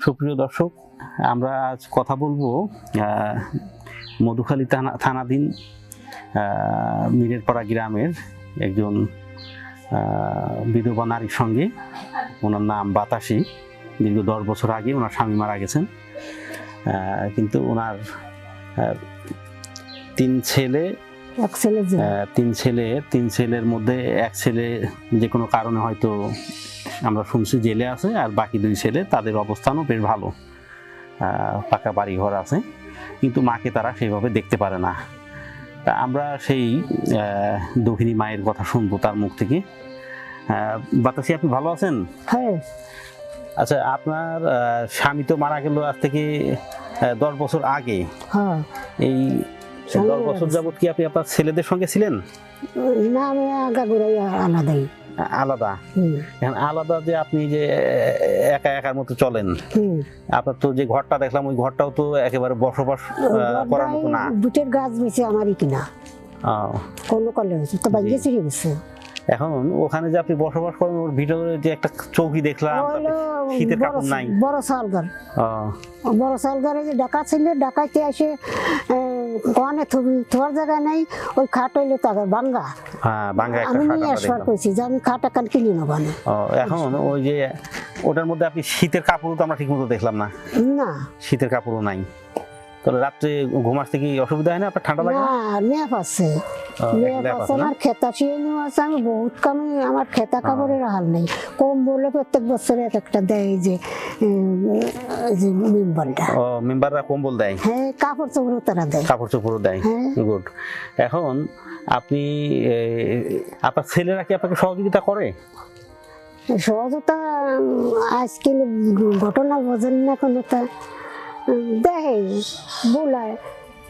সুপ্রিয় দর্শক আমরা আজ কথা বলব মধুখালী থানা থানাধীন মিরেরপাড়া গ্রামের একজন বিধবা নারীর সঙ্গে। ওনার নাম বাতাসি। দীর্ঘ দশ বছর আগে ওনার স্বামী মারা গেছেন। কিন্তু ওনার তিন ছেলে এক ছেলে তিন ছেলে তিন ছেলের মধ্যে এক ছেলে যে কোনো কারণে হয়তো আমরা শুনছি জেলে আছে আর বাকি দুই ছেলে তাদের অবস্থানও বেশ ভালো। পাকা বাড়ি ঘর আছে। কিন্তু মাকে তারা সেইভাবে দেখতে পারে না। তা আমরা সেই দক্ষিণী মায়ের কথা শুনব তার মুখ থেকে। বাতাসি আপনি ভালো আছেন? হ্যাঁ। আচ্ছা আপনার স্বামী তো মারা গেল আজ থেকে দশ বছর আগে। হ্যাঁ। এই দশ বছর। যাবত কি আপনি আপনার ছেলেদের সঙ্গে ছিলেন? না আমি আগা ঘুরাই আলাদাই। আলাদা। এখন আলাদা যে আপনি যে একা একার মতো চলেন আপনার তো যে ঘরটা দেখলাম ওই ঘরটাও তো একেবারে বসবাস করার মতো না। বুটের গাছ বেছে আমারই কিনা। কোনো কলে হয়েছে তো বাইরে ছিঁড়ে গেছে এখন ওখানে যে আপনি বসবাস করেন ওর ভিতরে যে একটা চৌকি দেখলাম শীতের কাপড় নাই। বড় সালগার বড় সালগারে যে ডাকা ছিল ডাকাইতে এসে কনে থবি থোয়ার জায়গা নাই ওই খাট হইলে তাদের বাঙ্গা। হ্যাঁ বাংলা একটা আমি খাট নিয়ে আমরা আসবার যে আমি খাট একান কিনে নেব না। এখন ওই যে ওটার মধ্যে আপনি শীতের কাপড়ও তো আমরা ঠিক মতো দেখলাম না। না। শীতের কাপড়ও নাই। তাহলে রাত্রে ঘুম আসতে কি অসুবিধা হয় না আপনার ঠান্ডা লাগে না? না? আছে। আমার খেতা নেওয়া আছে আমি বহুত কামে আমার খেতা কাপড়ের হাল নেই। কম বলে প্রত্যেক বছর এক একটা দেয় যে মেম্বারটা ও মেম্বাররা কম্বল দেয়? হ্যাঁ কাপড় চোপড়ও তারা দেয়। কাপড় চোপড়ও দেয়? হ্যাঁ। গুড। এখন আপনি আপনার ছেলেরা কি আপনাকে সহযোগিতা করে? সহযোগিতা আজকাল ঘটনা বোঝেন না কোনো তা। দেয় বোলায়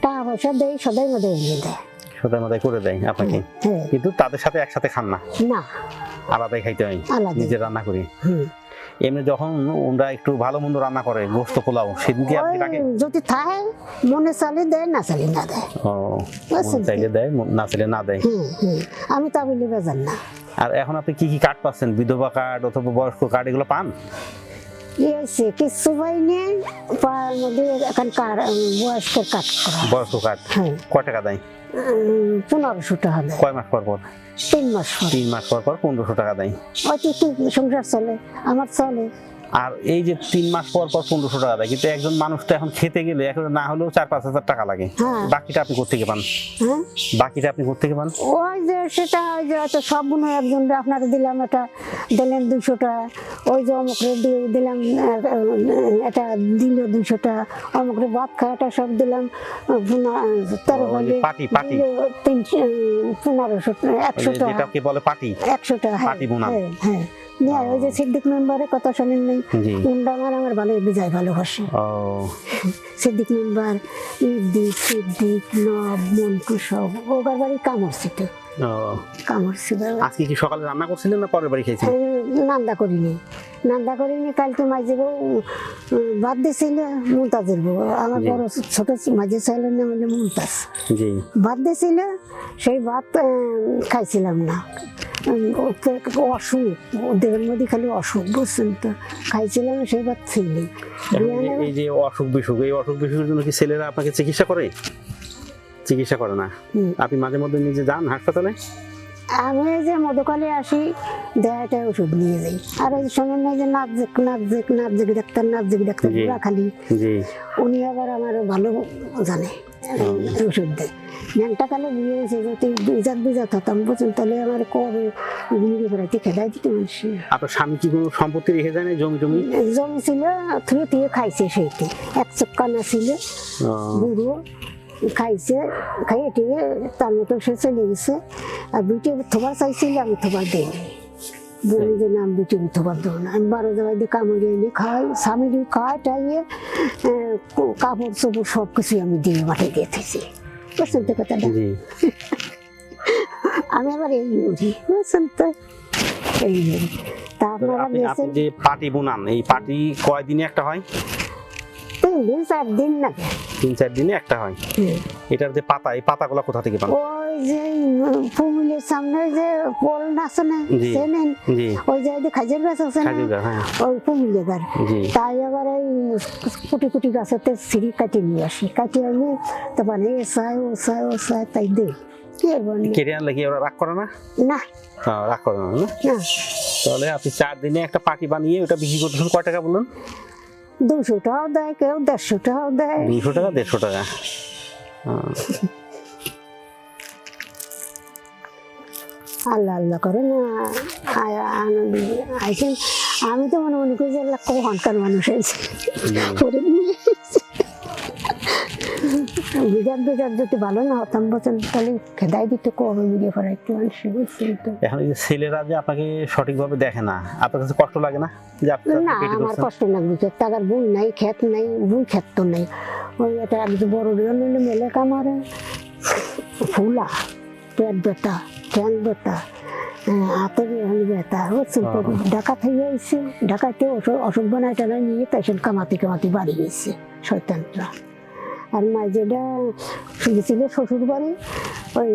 টাকা পয়সা দেয় সদাই মধ্যে এনে দেয়। সাথে মাথায় করে দেয় আপনাকে। কিন্তু তাদের সাথে একসাথে খান না। না। আলাদাই খাইতে হয়। নিজে রান্না করি। এমনি যখন ওরা একটু ভালো মন্দ রান্না করে গোস্ত পোলাও সেদিনকে আপনি তাকে যদি থাকে মনে চালে দেয় না চালে না দেয়। ও, চাইলে দেয় না চাইলে না দেয়। আমি তা বলি বেজান না। আর এখন আপনি কি কি কার্ড পাচ্ছেন? বিধবা কার্ড অথবা বয়স্ক কার্ড এগুলো পান? ইয়েছে কিছু পাইনি পার মধ্যে এখন কার বয়স্কের কাজ বয়স্ক কার্ড হ্যাঁ। কয় টাকা দেয়? পনেরোশো টাকা দেয়। কয় মাস পর পর? তিন মাস পর। তিন মাস পর পর পনেরোশো টাকা দেয়। হয়তো একটু সংসার চলে আমার চলে। আর এই যে তিন মাস পর পর পনেরোশো টাকা দেয় কিন্তু একজন মানুষ তো এখন খেতে গেলে এখন না হলেও চার পাঁচ হাজার টাকা লাগে। হ্যাঁ। বাকিটা আপনি কোথেকে পান? হ্যাঁ? বাকিটা আপনি কোথেকে পান? ওই যে সেটা ওই যে হয়তো সব মনে হয় একজন আপনারা দিলাম এটা দিলেন দুশোটা ওই যে অমুকরে দিলাম এটা দিল দুশোটা অমুকরে ভাত খায় এটা সব দিলাম পাটি, পাটি। তিনশো পনেরোশো একশো টাকা। যেটাকে বলে পাটি। একশো টাকা হ্যাঁ পাটি বোনা। হ্যাঁ। ওই যে সিদ্দিক মেম্বারের কথা শোনেন নাই উন্ডা আমার আমার ভালো বিজয় ভালোবাসে। ও। সিদ্দিক মেম্বার ইদ্দিক সিদ্দিক নব মন্টু সব ওগার বাড়ি কামড় ছিল ও। কামড় ছিল আজকে কি সকালে রান্না করছিলেন না পরের বাড়ি খেয়েছিলেন? আমি নান্দা করিনি। নান্দা করিনি কালকে মাঝে বউ বাদ দিয়েছিল মুমতাজের বউ। আমার বড় ছোট মাঝে ছেলের নাম হলো মুমতাজ। ভাত দিয়েছিল সেই ভাত খাইছিলাম না। অসুখ দেহের মধ্যে খালি অসুখ বুঝছেন তো? খাইছিলাম সেই ভাত ছিল এই যে অসুখ বিসুখ এই অসুখ বিসুখের জন্য কি ছেলেরা আপনাকে চিকিৎসা করে? চিকিৎসা করে না। আপনি মাঝে মধ্যে নিজে যান হাসপাতালে? আমি যে মধুকালে আসি দেহাটা ওষুধ নিয়ে যাই। আর ওই শোনেন যে নাবজেক নাবজেক নাবজেক ডাক্তার নাবজেক ডাক্তার পুরা খালি। উনি আবার আমার ভালো জানে ওষুধ দেয়। ন্যাংটা কালে বিয়ে হয়েছে যদি বিজাত বিজাত হতাম বুঝুন তাহলে আমার কবে খেদাই দিতে মানুষ আপনার স্বামী কি কোনো সম্পত্তি রেখে যায় না জমি জমি জমি ছিল থুয়ে থুয়ে খাইছে সেইটি। এক চক্কানা ছিল বুড়ো। খাইছে খাইয়ে টিয়ে তার মতো সে চলে গেছে। আর থোবার চাইছিল আমি থোবার দিইনি বলি যে নাম দুটি থোবার দেবো না। আমি বারো জায়গায় দিয়ে কামড়ে এনে খাই স্বামীর খাই টাইয়ে কাপড় চোপড় সব কিছুই আমি দিয়ে মাঠে দিয়ে থেছি বুঝছেন তো কথাটা আমি আবার এই করি বুঝছেন তো এই। তা আপনারা আপনি যে পাটি বুনান এই পাটি কয় দিনে একটা হয়? তিন দিন চার দিন না তিন চার দিনে একটা হয়। এটার যে পাতা এই পাতাগুলো কোথা থেকে পান? ওই যে পুমিলের সামনে যে পোল আছে না জি। ওই জায়গায় খাজের গাছ আছে না হ্যাঁ। ওই পুমিলে গাছ। তাই আবার এই কুটি কুটি গাছেতে সিঁড়ি কাটি নিয়ে আসি। কাটি আনি তারপর এ সায় ও সায় ও সায় তাই দে। কি আর বলি কেটে আনলে কি ওরা রাগ করে না? না। হ্যাঁ, রাগ করে না তাহলে আপনি চার দিনে একটা পার্টি বানিয়ে ওটা বিক্রি করতেছেন কয় টাকা বললেন? দুশো টাকাও দেয় কেউ দেড়শো টাকাও দেয়। দুশো টাকা দেড়শো টাকা। আল্লাহ আল্লাহ করে না। আইসেন আমি তো মনে মনে করি যে আল্লাহ কখনকার মানুষ হয়েছে। বিজার যদি ভালো না হতাম বলছেন তাহলে খেদাই দিতে কবে মিডিয়ে পড়া? একটু মানুষ এখন এই যে ছেলেরা যে আপনাকে সঠিকভাবে দেখে না আপনার কাছে কষ্ট লাগে না? যে আপনার না আমার কষ্ট লাগবে যে টাকার বই নাই ক্ষেত নাই বই ক্ষেত তো নাই। ওই একটু বড় নিলে মেলে কামারে। ফুলা পেট ব্যথা ঠ্যাং ব্যথা হাতের এখানে ব্যথা বুঝছেন তো? ও। ঢাকা থেকে আইসি ঢাকাতে অসুখ বানায় টানায় নিয়ে পেশেন্ট কামাতে কামাতে বাড়ি গেছে শয়তানটা আর মা যেটা গেছিল শ্বশুর বাড়ি ওই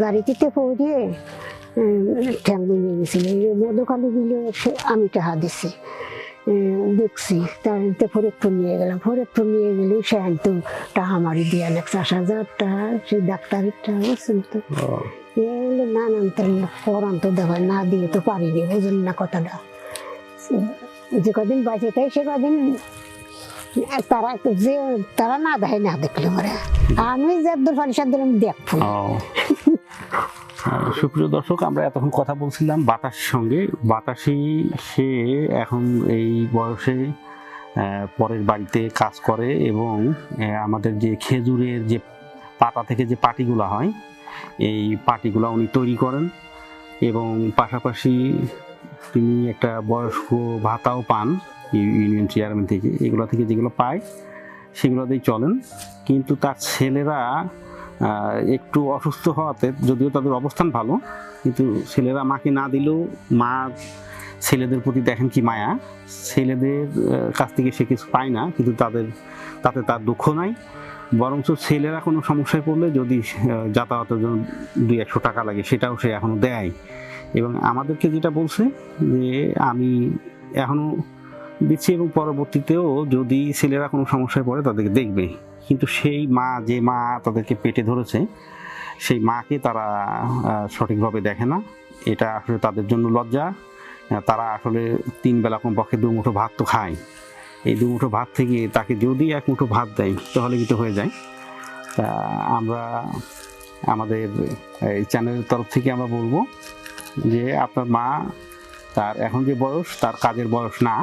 গাড়িটিতে পড়িয়ে ঠ্যাং ভেঙে গেছিল। মধুকালি দিলে আমি টাকা দিছি। দেখছি তার তো ফরিদপুর নিয়ে গেলাম। ফরিদপুর নিয়ে গেলে সে তো টাকা মারি দিয়ে অনেক চার হাজার টাকা সে ডাক্তারের টাকা বুঝছেন তো। ও, এলে না না পরান তো দেওয়ার না দিয়ে তো পারিনি বুঝুন না কথাটা? যে কদিন বাঁচে তাই সে কদিন তারা যে, তারা না দেয় না দেখলে মরে আমি যে দূর পরিষদ দিলাম দেখব। সুপ্রিয় দর্শক, আমরা এতক্ষণ কথা বলছিলাম বাতাসের সঙ্গে। বাতাসি সে এখন এই বয়সে পরের বাড়িতে কাজ করে এবং আমাদের যে খেজুরের যে পাতা থেকে যে পাটিগুলো হয়, এই পাটিগুলো উনি তৈরি করেন এবং পাশাপাশি তিনি একটা বয়স্ক ভাতাও পান। ইউনিয়ন চেয়ারম্যান থেকে, এগুলো থেকে যেগুলো পায়, সেগুলো দিয়েই চলেন। কিন্তু তার ছেলেরা একটু অসুস্থ হওয়াতে, যদিও তাদের অবস্থান ভালো, কিন্তু ছেলেরা মাকে না দিলেও মা ছেলেদের প্রতি দেখেন কি মায়া। ছেলেদের কাছ থেকে সে কিছু পায় না, কিন্তু তাদের, তাতে তার দুঃখ নাই। বরঞ্চ ছেলেরা কোনো সমস্যায় পড়লে যদি যাতায়াতের জন্য দুই একশো টাকা লাগে, সেটাও সে এখনও দেয়। এবং আমাদেরকে যেটা বলছে যে, আমি এখনও দিচ্ছি এবং পরবর্তীতেও যদি ছেলেরা কোনো সমস্যায় পড়ে তাদেরকে দেখবে। কিন্তু সেই মা, যে মা তাদেরকে পেটে ধরেছে, সেই মাকে তারা সঠিকভাবে দেখে না। এটা আসলে তাদের জন্য লজ্জা। তারা আসলে তিন বেলা কমপক্ষে দু মুঠো ভাত তো খায়। এই দু মুঠো ভাত থেকে তাকে যদি এক মুঠো ভাত দেয়, তাহলে কিন্তু হয়ে যায়। তা আমরা আমাদের এই চ্যানেলের তরফ থেকে আমরা বলব যে আপনার মা তার এখন যে বয়স, তার কাজের বয়স না।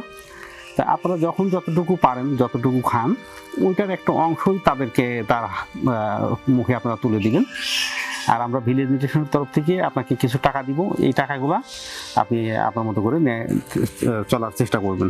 তা আপনারা যখন যতটুকু পারেন, যতটুকু খান, ওইটার একটা অংশই তাদেরকে তার মুখে আপনারা তুলে দিবেন। আর আমরা ভিলেজ নিউট্রিশনের তরফ থেকে আপনাকে কিছু টাকা দিব। এই টাকাগুলো আপনি আপনার মতো করে চলার চেষ্টা করবেন।